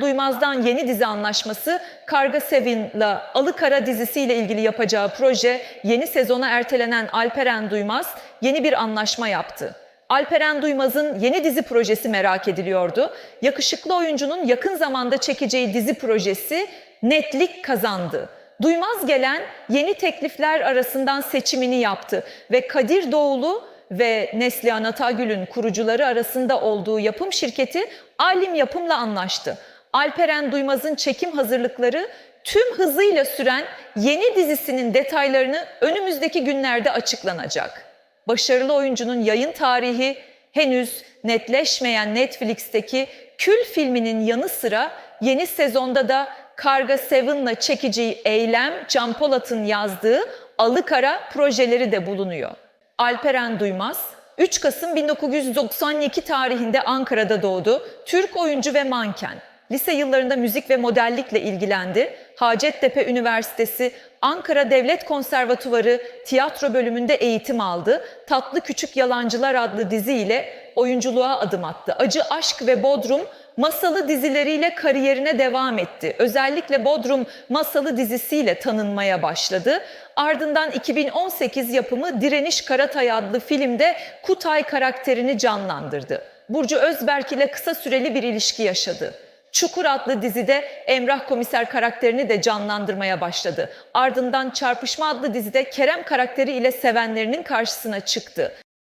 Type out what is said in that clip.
Duymaz'dan yeni dizi anlaşması, Karga Sevin'le Alıkara dizisiyle ilgili yapacağı proje, yeni sezona ertelenen Alperen Duymaz yeni bir anlaşma yaptı. Alperen Duymaz'ın yeni dizi projesi merak ediliyordu. Yakışıklı oyuncunun yakın zamanda çekeceği dizi projesi netlik kazandı. Duymaz gelen yeni teklifler arasından seçimini yaptı ve Kadir Doğulu ve Neslihan Atagül'ün kurucuları arasında olduğu yapım şirketi Alim Yapım'la anlaştı. Alperen Duymaz'ın çekim hazırlıkları tüm hızıyla süren yeni dizisinin detaylarını önümüzdeki günlerde açıklanacak. Başarılı oyuncunun yayın tarihi henüz netleşmeyen Netflix'teki Kül filminin yanı sıra yeni sezonda da Karga Seven'la çekeceği Eylem Can Polat'ın yazdığı Alıkara projeleri de bulunuyor. Alperen Duymaz 3 Kasım 1992 tarihinde Ankara'da doğdu. Türk oyuncu ve manken. Lise yıllarında müzik ve modellikle ilgilendi. Hacettepe Üniversitesi Ankara Devlet Konservatuvarı tiyatro bölümünde eğitim aldı. Tatlı Küçük Yalancılar adlı diziyle oyunculuğa adım attı. Acı Aşk ve Bodrum masalı dizileriyle kariyerine devam etti. Özellikle Bodrum masalı dizisiyle tanınmaya başladı. Ardından 2018 yapımı Direniş Karatay adlı filmde Kutay karakterini canlandırdı. Burcu Özberk ile kısa süreli bir ilişki yaşadı. Çukur adlı dizide Emrah Komiser karakterini de canlandırmaya başladı. Ardından Çarpışma adlı dizide Kerem karakteri ile sevenlerinin karşısına çıktı.